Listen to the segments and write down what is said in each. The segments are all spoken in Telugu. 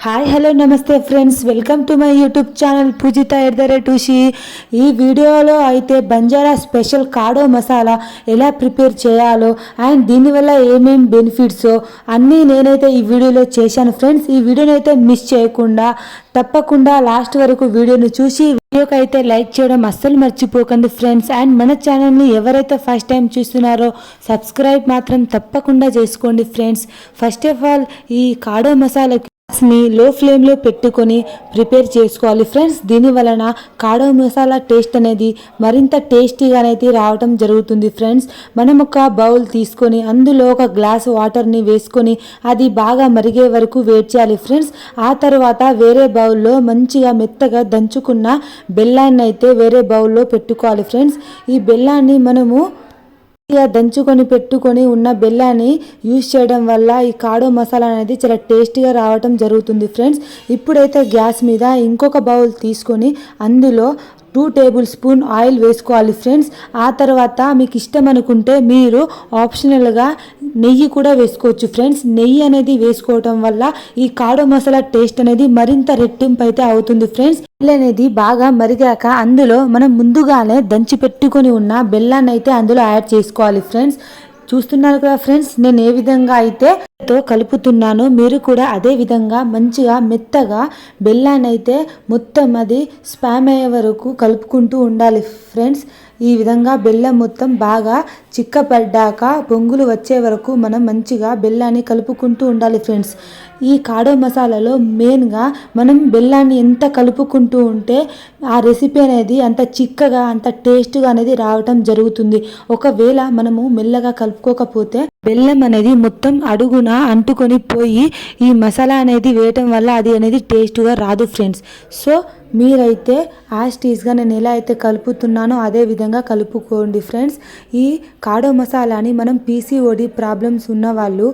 హాయ్ హలో నమస్తే friends welcome to my YouTube channel Pujitha at the rate ఉషి ఈ వీడియోలో అయితే బంజారా స్పెషల్ కాడో మసాలా ఎలా ప్రిపేర్ చేయాలో అండ్ దీనివల్ల ఏమేమి బెనిఫిట్స్ అన్నీ నేనైతే ఈ వీడియోలో చేశాను. ఫ్రెండ్స్ ఈ వీడియోని అయితే మిస్ చేయకుండా తప్పకుండా లాస్ట్ వరకు వీడియోను చూసి వీడియోకి అయితే లైక్ చేయడం అస్సలు మర్చిపోకండి ఫ్రెండ్స్ అండ్ మన ఛానల్ని ఎవరైతే ఫస్ట్ టైం చూస్తున్నారో సబ్స్క్రైబ్ మాత్రం తప్పకుండా చేసుకోండి ఫ్రెండ్స్ ఫస్ట్ ఆఫ్ ఆల్ ఈ కాడో మసాలాకి ని లో ఫ్లేమ్లో పెట్టుకొని ప్రిపేర్ చేసుకోవాలి ఫ్రెండ్స్. దీని వలన కాడో మసాలా టేస్ట్ అనేది మరింత టేస్టీగా రావటం జరుగుతుంది ఫ్రెండ్స్. మనం ఒక బౌల్ తీసుకొని అందులో ఒక గ్లాస్ వాటర్ని వేసుకొని అది బాగా మరిగే వరకు వేట్ చేయాలి ఫ్రెండ్స్. ఆ తర్వాత వేరే బౌల్లో మంచిగా మెత్తగా దంచుకున్న బెల్లాన్ని అయితే వేరే బౌల్లో పెట్టుకోవాలి ఫ్రెండ్స్. ఈ బెల్లాన్ని మనము దంచుకొని పెట్టుకొని ఉన్న బెల్లాన్ని యూజ్ చేయడం వల్ల ఈ కాడో మసాలా అనేది చాలా టేస్టీగా రావటం జరుగుతుంది ఫ్రెండ్స్. ఇప్పుడైతే గ్యాస్ మీద ఇంకొక బౌల్ తీసుకొని అందులో టూ టేబుల్ స్పూన్ ఆయిల్ వేసుకోవాలి ఫ్రెండ్స్. ఆ తర్వాత మీకు ఇష్టం అనుకుంటే మీరు ఆప్షనల్గా నెయ్యి కూడా వేసుకోవచ్చు ఫ్రెండ్స్. నెయ్యి అనేది వేసుకోవటం వల్ల ఈ కాడో మసాలా టేస్ట్ అనేది మరింత రెట్టింపు అయితే అవుతుంది ఫ్రెండ్స్. బెల్లి అనేది బాగా మరిగాక అందులో మనం ముందుగానే దంచి పెట్టుకొని ఉన్న బెల్లాన్ని అయితే అందులో యాడ్ చేసుకోవాలి ఫ్రెండ్స్. చూస్తున్నారు కదా ఫ్రెండ్స్ నేను ఏ విధంగా అయితే తో కలుపుతున్నాను మీరు కూడా అదే విధంగా మంచిగా మెత్తగా బెల్లాన్ని అయితే మొత్తం అది స్పామ్ అయ్యే వరకు కలుపుకుంటూ ఉండాలి ఫ్రెండ్స్. ఈ విధంగా బెల్లం మొత్తం బాగా చిక్కపడ్డాక పొంగులు వచ్చే వరకు మనం మంచిగా బెల్లాన్ని కలుపుకుంటూ ఉండాలి ఫ్రెండ్స్. ఈ కాడో మసాలాలో మెయిన్గా మనం బెల్లాన్ని ఎంత కలుపుకుంటూ ఉంటే ఆ రెసిపీ అనేది అంత చిక్కగా అంత టేస్ట్గా అనేది రావటం జరుగుతుంది. ఒకవేళ మనము మెల్లగా కలుపుకోకపోతే బెల్లం అనేది మొత్తం అడుగున అంటుకొని పోయి ఈ మసాలా అనేది వేయటం వల్ల అది అనేది టేస్ట్గా రాదు ఫ్రెండ్స్. సో మీరైతే యాస్టీస్గా నేను ఎలా అయితే కలుపుతున్నానో అదే విధంగా కలుపుకోండి ఫ్రెండ్స్. ఈ కాడో మసాలాని మనం పీసీఓడి ప్రాబ్లమ్స్ ఉన్న వాళ్ళు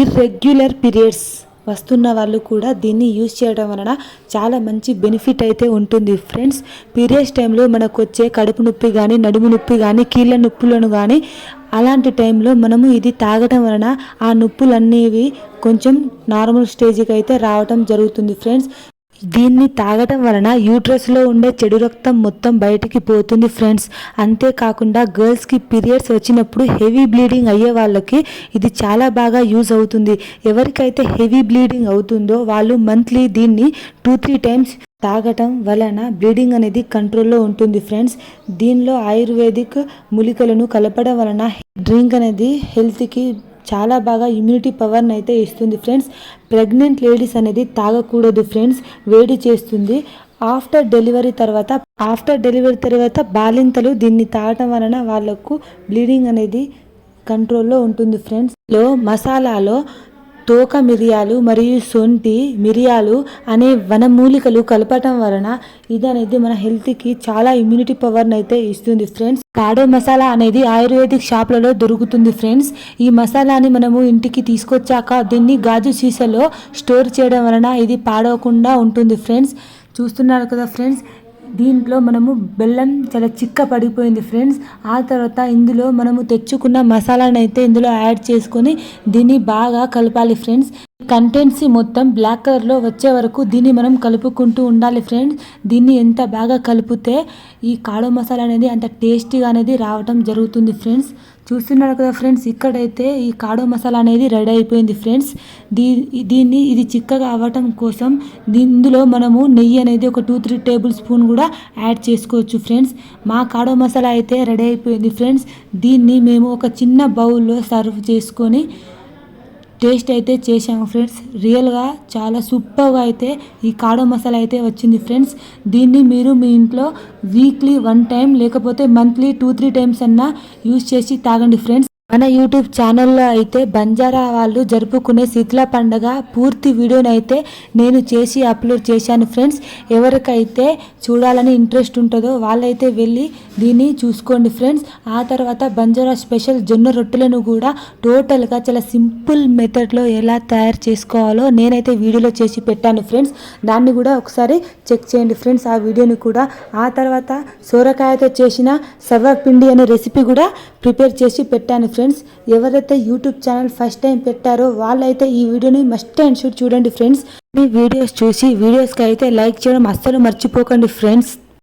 ఇర్రెగ్యులర్ పీరియడ్స్ వస్తున్న వాళ్ళు కూడా దీన్ని యూజ్ చేయడం వలన చాలా మంచి బెనిఫిట్ అయితే ఉంటుంది ఫ్రెండ్స్. పీరియడ్స్ టైంలో మనకు వచ్చే కడుపు నొప్పి కానీ నడుము నొప్పి కానీ కీళ్ళ నొప్పులను కానీ అలాంటి టైంలో మనము ఇది తాగటం వలన ఆ నొప్పులన్నీవి కొంచెం నార్మల్ స్టేజ్కి అయితే రావటం జరుగుతుంది ఫ్రెండ్స్. దీన్ని తాగటం వలన యూట్రస్లో ఉండే చెడు రక్తం మొత్తం బయటికి పోతుంది ఫ్రెండ్స్ అంతేకాకుండా గర్ల్స్కి పీరియడ్స్ వచ్చినప్పుడు హెవీ బ్లీడింగ్ అయ్యే వాళ్ళకి ఇది చాలా బాగా యూజ్ అవుతుంది. ఎవరికైతే హెవీ బ్లీడింగ్ అవుతుందో వాళ్ళు మంత్లీ దీన్ని టూ త్రీ టైమ్స్ తాగటం వలన బ్లీడింగ్ అనేది కంట్రోల్లో ఉంటుంది ఫ్రెండ్స్ దీనిలో ఆయుర్వేదిక్ మూలికలను కలపడం వలన డ్రింక్ అనేది హెల్త్కి చాలా బాగా ఇమ్యూనిటీ పవర్ని అయితే ఇస్తుంది ఫ్రెండ్స్ ప్రెగ్నెంట్ లేడీస్ అనేది తాగకూడదు ఫ్రెండ్స్ వేడి చేస్తుంది. ఆఫ్టర్ డెలివరీ తర్వాత ఆఫ్టర్ డెలివరీ తర్వాత బాలింతలు దీన్ని తాగటం వలన వాళ్ళకు బ్లీడింగ్ అనేది కంట్రోల్లో ఉంటుంది ఫ్రెండ్స్లో మసాలాలో తోక మిరియాలు మరియు సొంటి మిరియాలు అనే వనమూలికలు కలపటం వలన ఇది అనేది మన హెల్త్కి చాలా ఇమ్యూనిటీ పవర్ని అయితే ఇస్తుంది ఫ్రెండ్స్ కాడో మసాలా అనేది ఆయుర్వేదిక్ షాప్లలో దొరుకుతుంది ఫ్రెండ్స్ ఈ మసాలాని మనము ఇంటికి తీసుకొచ్చాక దీన్ని గాజు సీసాలో స్టోర్ చేయడం వలన ఇది పాడవకుండా ఉంటుంది ఫ్రెండ్స్ చూస్తున్నారు కదా ఫ్రెండ్స్ దీంట్లో మనము బెల్లం చాలా చిక్క పడిపోయింది ఫ్రెండ్స్. ఆ తర్వాత ఇందులో మనము తెచ్చుకున్న మసాలాను అయితే ఇందులో యాడ్ చేసుకొని దీన్ని బాగా కలపాలి ఫ్రెండ్స్. కంటెన్సీ మొత్తం బ్లాక్ కలర్లో వచ్చే వరకు దీన్ని మనం కలుపుకుంటూ ఉండాలి ఫ్రెండ్స్. దీన్ని ఎంత బాగా కలిపితే ఈ కాడో మసాలా అనేది అంత టేస్టీగా అనేది రావటం జరుగుతుంది ఫ్రెండ్స్. చూస్తున్నారు కదా ఫ్రెండ్స్ ఇక్కడైతే ఈ కాడో మసాలా అనేది రెడీ అయిపోయింది ఫ్రెండ్స్. దీ దీన్ని ఇది చిక్కగా అవ్వటం కోసం ఇందులో మనము నెయ్యి అనేది ఒక టూ త్రీ టేబుల్ స్పూన్ కూడా యాడ్ చేసుకోవచ్చు ఫ్రెండ్స్. మా కాడో మసాలా అయితే రెడీ అయిపోయింది ఫ్రెండ్స్. దీన్ని మేము ఒక చిన్న బౌల్లో సర్వ్ చేసుకొని టేస్ట్ అయితే చేశాము ఫ్రెండ్స్. రియల్గా చాలా సూపర్గా అయితే ఈ కాడో మసాలా అయితే వచ్చింది ఫ్రెండ్స్. దీన్ని మీరు మీ ఇంట్లో వీక్లీ వన్ టైం లేకపోతే మంత్లీ టూ త్రీ టైమ్స్ అన్నా యూజ్ చేసి తాగండి ఫ్రెండ్స్. మన యూట్యూబ్ ఛానల్లో అయితే బంజారా వాళ్ళు జరుపుకునే శీతల పండగ పూర్తి వీడియోని అయితే నేను చేసి అప్లోడ్ చేశాను ఫ్రెండ్స్. ఎవరికైతే చూడాలని ఇంట్రెస్ట్ ఉంటుందో వాళ్ళైతే వెళ్ళి దీన్ని చూసుకోండి ఫ్రెండ్స్. ఆ తర్వాత బంజారా స్పెషల్ జొన్న రొట్టెలను కూడా టోటల్గా చాలా సింపుల్ మెథడ్లో ఎలా తయారు చేసుకోవాలో నేనైతే వీడియోలో చేసి పెట్టాను ఫ్రెండ్స్. దాన్ని కూడా ఒకసారి చెక్ చేయండి ఫ్రెండ్స్ ఆ వీడియోని కూడా. ఆ తర్వాత సోరకాయతో చేసిన సర్వ పిండి అనే రెసిపీ కూడా ప్రిపేర్ చేసి పెట్టాను ఫ్రెండ్స్. ఫ్రెండ్స్ ఎవరైతే యూట్యూబ్ ఛానల్ ఫస్ట్ టైం పెట్టారో వాళ్ళైతే ఈ వీడియోని మస్ట్ అండ్ షూట్ చూడండి ఫ్రెండ్స్ మీ వీడియోస్ చూసి వీడియోస్కి అయితే లైక్ చేయడం అస్సలు మర్చిపోకండి ఫ్రెండ్స్